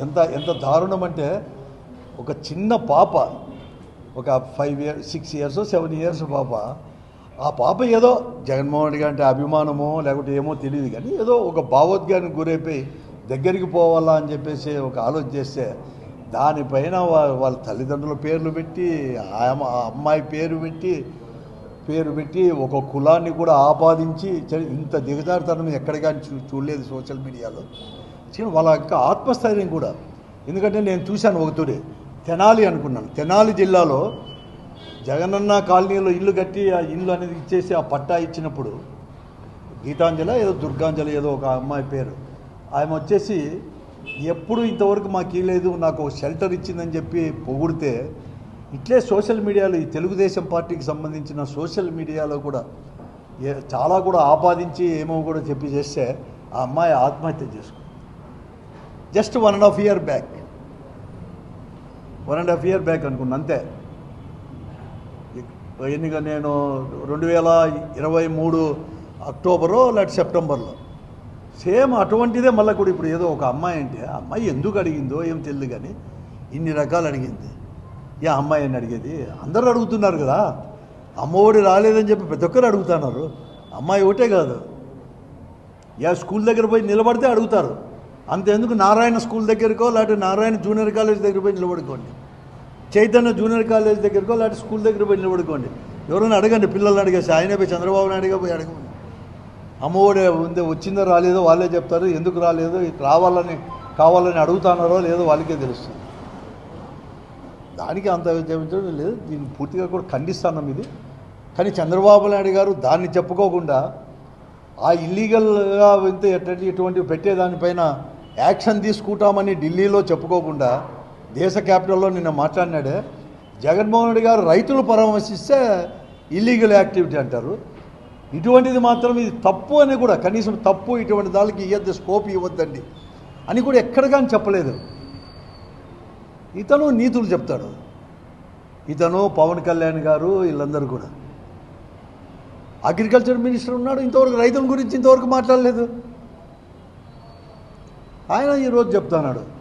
ఎంత ఎంత దారుణం అంటే ఒక చిన్న పాప ఒక five years six years seven years పాప ఆ పాప ఏదో జగన్మోహన్ రెడ్డి అంటే అభిమానమో లేకుంటే ఏమో తెలియదు కానీ ఏదో ఒక భావోద్గానికి గురైపోయి దగ్గరికి పోవాలా అని చెప్పేసి ఒక ఆలోచన చేస్తే దానిపైన వాళ్ళ తల్లిదండ్రుల పేర్లు పెట్టి ఆ అమ్మాయి పేరు పెట్టి పేరు పెట్టి ఒక కులాన్ని కూడా ఆపాదించి ఇంత దిగజారుతనం ఎక్కడ కానీ చూ చూడలేదు సోషల్ మీడియాలో. వాళ్ళ యొక్క ఆత్మస్థైర్యం కూడా. ఎందుకంటే నేను చూశాను ఒకతూరి తెనాలి అనుకున్నాను. తెనాలి జిల్లాలో జగనన్న కాలనీలో ఇల్లు కట్టి ఆ ఇల్లు అనేది ఇచ్చేసి ఆ పట్టా ఇచ్చినప్పుడు గీతాంజలి ఏదో దుర్గాంజలి ఏదో ఒక అమ్మాయి పేరు. ఆమె వచ్చేసి ఎప్పుడు ఇంతవరకు మాకు ఇవ్వలేదు నాకు ఒక షెల్టర్ ఇచ్చిందని చెప్పి పొగిడితే ఇట్లే సోషల్ మీడియాలో ఈ తెలుగుదేశం పార్టీకి సంబంధించిన సోషల్ మీడియాలో కూడా ఏ చాలా కూడా ఆపాదించి ఏమో కూడా చెప్పి చేస్తే ఆ అమ్మాయి ఆత్మహత్య చేసుకుంది. Just one and half year back. One and half year back అనుకున్నా అంతే. ఎన్నిక నేను రెండు వేల ఇరవై మూడు అక్టోబరో లేకపోతే సెప్టెంబర్లో. సేమ్ అటువంటిదే మళ్ళీ కూడా ఇప్పుడు ఏదో ఒక అమ్మాయి అంటే ఆ అమ్మాయి ఎందుకు అడిగిందో ఏం తెలియదు కానీ ఇన్ని రకాలు అడిగింది. ఏ అమ్మాయి అని అడిగేది అందరూ అడుగుతున్నారు కదా అమ్మఒడి రాలేదని చెప్పి ప్రతి ఒక్కరు అడుగుతున్నారు. అమ్మాయి ఒకటే కాదు. యా స్కూల్ దగ్గర పోయి నిలబడితే అడుగుతారు. అంతెందుకు నారాయణ స్కూల్ దగ్గరకో లేకపోతే నారాయణ జూనియర్ కాలేజ్ దగ్గర పోయి నిలబడుకోండి. చైతన్య జూనియర్ కాలేజ్ దగ్గరకో లేకపోతే స్కూల్ దగ్గర పోయి నిలబడుకోండి. ఎవరైనా అడగండి పిల్లల్ని అడిగేసి ఆయనే పోయి చంద్రబాబు నాయుడుగా పోయి అడగండి అమ్మఒడి ఉంది వచ్చిందో రాలేదో వాళ్ళే చెప్తారు ఎందుకు రాలేదో రావాలని కావాలని అడుగుతున్నారో లేదో వాళ్ళకే తెలుస్తుంది. దానికి అంత జపించడం లేదు దీన్ని పూర్తిగా కూడా ఖండిస్తాను ఇది. కానీ చంద్రబాబు నాయుడు గారు దాన్ని చెప్పుకోకుండా ఆ ఇల్లీగల్గా ఇంత ఎటువంటి పెట్టేదానిపైన యాక్షన్ తీసుకుంటామని ఢిల్లీలో చెప్పుకోకుండా దేశ క్యాపిటల్లో నిన్న మాట్లాడినాడే. జగన్మోహన్ రెడ్డి గారు రైతులు పరామర్శిస్తే ఇల్లీగల్ యాక్టివిటీ అంటారు. ఇటువంటిది మాత్రం ఇది తప్పు అని కూడా కనీసం తప్పు ఇటువంటి దానికి ఇవ్వద్దు స్కోప్ ఇవ్వద్దండి అని కూడా ఎక్కడ కానీ చెప్పలేదు. ఇతను నీతులు చెప్తాడు. ఇతను పవన్ కళ్యాణ్ గారు వీళ్ళందరూ కూడా. అగ్రికల్చర్ మినిస్టర్ ఉన్నాడు ఇంతవరకు రైతుల గురించి ఇంతవరకు మాట్లాడలేదు. ఆయన ఈరోజు చెప్తున్నాడు.